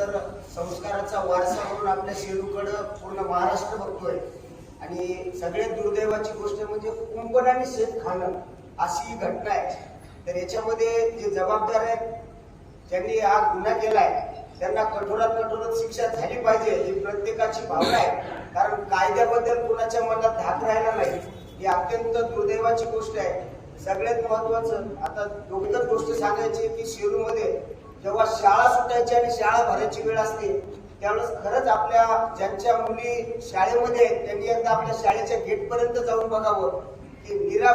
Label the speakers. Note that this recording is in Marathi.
Speaker 1: तर संस्काराचा वारसा म्हणून आपल्या शेलूकडं पूर्ण महाराष्ट्र बघतोय. आणि सगळ्यात दुर्दैवाची गोष्ट म्हणजे कुंपण आणि शेत खाणं अशी ही घटना आहे. तर याच्यामध्ये जे जबाबदार आहेत ज्यांनी हा गुन्हा केलाय त्यांना कठोरात कठोरात शिक्षा झाली पाहिजे ही प्रत्येकाची भावना आहे. कारण कायद्याबद्दल कुणाच्या मनात धाक राहिला नाही ही अत्यंत दुर्दैवाची गोष्ट आहे. सगळ्यात महत्वाचं आता दोघीच गोष्ट सांगायची की शेरूमध्ये सुटायची आणि शाळा भरायची वेळ असते त्यावेळेस खरंच आपल्या ज्यांच्या मुली शाळेमध्ये आहेत त्यांनी एकदा आपल्या शाळेच्या गेटपर्यंत जाऊन बघावं. की निरा